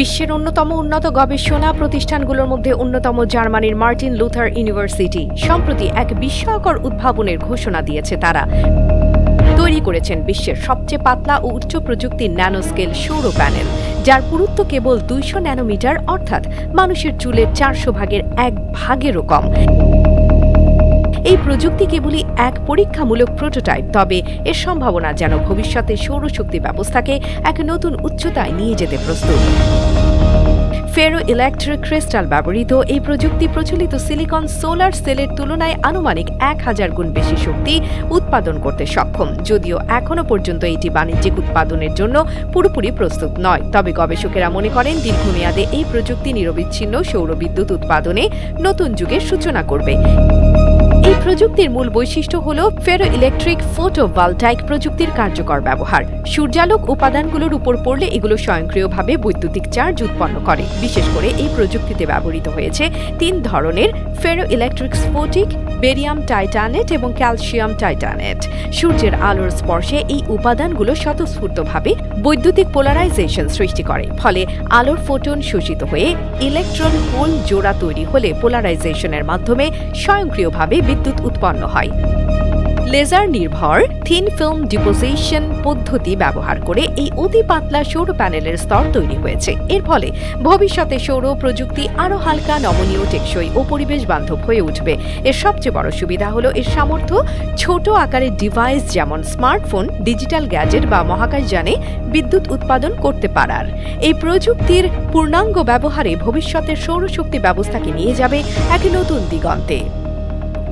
বিশ্বের অন্যতম উন্নত গবেষণা প্রতিষ্ঠানগুলোর মধ্যে অন্যতম জার্মানির মার্টিন লুথার ইউনিভার্সিটি। সম্প্রতি এক বিস্ময়কর উদ্ভাবনের ঘোষণা দিয়েছে তারা। তৈরি করেছেন বিশ্বের সবচেয়ে পাতলা ও উচ্চ প্রযুক্তির ন্যানোস্কেল সৌর প্যানেল, যার পুরুত্ব কেবল দুইশো ন্যানোমিটার, অর্থাৎ মানুষের চুলের চারশো ভাগের এক ভাগেরও কম। এই প্রযুক্তি কেবলই এক পরীক্ষামূলক প্রোটোটাইপ তবে এর সম্ভাবনা যেন ভবিষ্যতে সৌরশক্তি ব্যবস্থাকে এক নতুন উচ্চতায় নিয়ে যেতে প্রস্তুত। ফেরো ইলেকট্রিক ক্রিস্টাল ব্যবহৃত এই প্রযুক্তি প্রচলিত সিলিকন সোলার সেলের তুলনায় আনুমানিক এক হাজার গুণ বেশি শক্তি উৎপাদন করতে সক্ষম, যদিও এখনও পর্যন্ত এটি বাণিজ্যিক উৎপাদনের জন্য পুরোপুরি প্রস্তুত নয়। তবে গবেষকেরা মনে করেন, দীর্ঘমেয়াদে এই প্রযুক্তি নিরবিচ্ছিন্ন সৌর বিদ্যুৎ উৎপাদনে নতুন যুগের সূচনা করবে। এই প্রযুক্তির মূল বৈশিষ্ট্য হল ফেরো ইলেকট্রিক ফোটোভলটাইক প্রযুক্তির কার্যকর ব্যবহার। সূর্যালোক উপাদানগুলোর উপর পড়লে এগুলো স্বয়ংক্রিয়ভাবে বৈদ্যুতিক চার্জ উৎপন্ন করে। বিশেষ করে এই প্রযুক্তিতে ব্যবহৃত হয়েছে তিন ধরনের ফেরো ইলেকট্রিক স্ফটিক, বেরিয়াম টাইটানেট এবং ক্যালসিয়াম টাইটানেট। সূর্যের আলোর স্পর্শে এই উপাদানগুলো স্বতঃস্ফূর্তভাবে বৈদ্যুতিক পোলারাইজেশন সৃষ্টি করে। ফলে আলোর ফোটন শোষিত হয়ে ইলেকট্রন হোল জোড়া তৈরি হলে পোলারাইজেশনের মাধ্যমে স্বয়ংক্রিয়ভাবে বিদ্যুৎ উৎপন্ন হয়। লেজার নির্ভর, থিন ফিল্ম ডিপোজিশন পদ্ধতি ব্যবহার করে এই অতি পাতলা সৌর প্যানেলের স্তর তৈরি হয়েছে। এর ফলে ভবিষ্যতে সৌর প্রযুক্তি আরও হালকা, নমনীয়, টেকসই ও পরিবেশ বান্ধব হয়ে উঠবে। এর সবচেয়ে বড় সুবিধা হলো এর সামর্থ্য ছোট আকারের ডিভাইস যেমন স্মার্টফোন ডিজিটাল গ্যাজেট বা মহাকাশযানে বিদ্যুৎ উৎপাদন করতে পারার। এই প্রযুক্তির পূর্ণাঙ্গ ব্যবহারে ভবিষ্যতের সৌরশক্তি ব্যবস্থাকে নিয়ে যাবে এক নতুন দিগন্তে।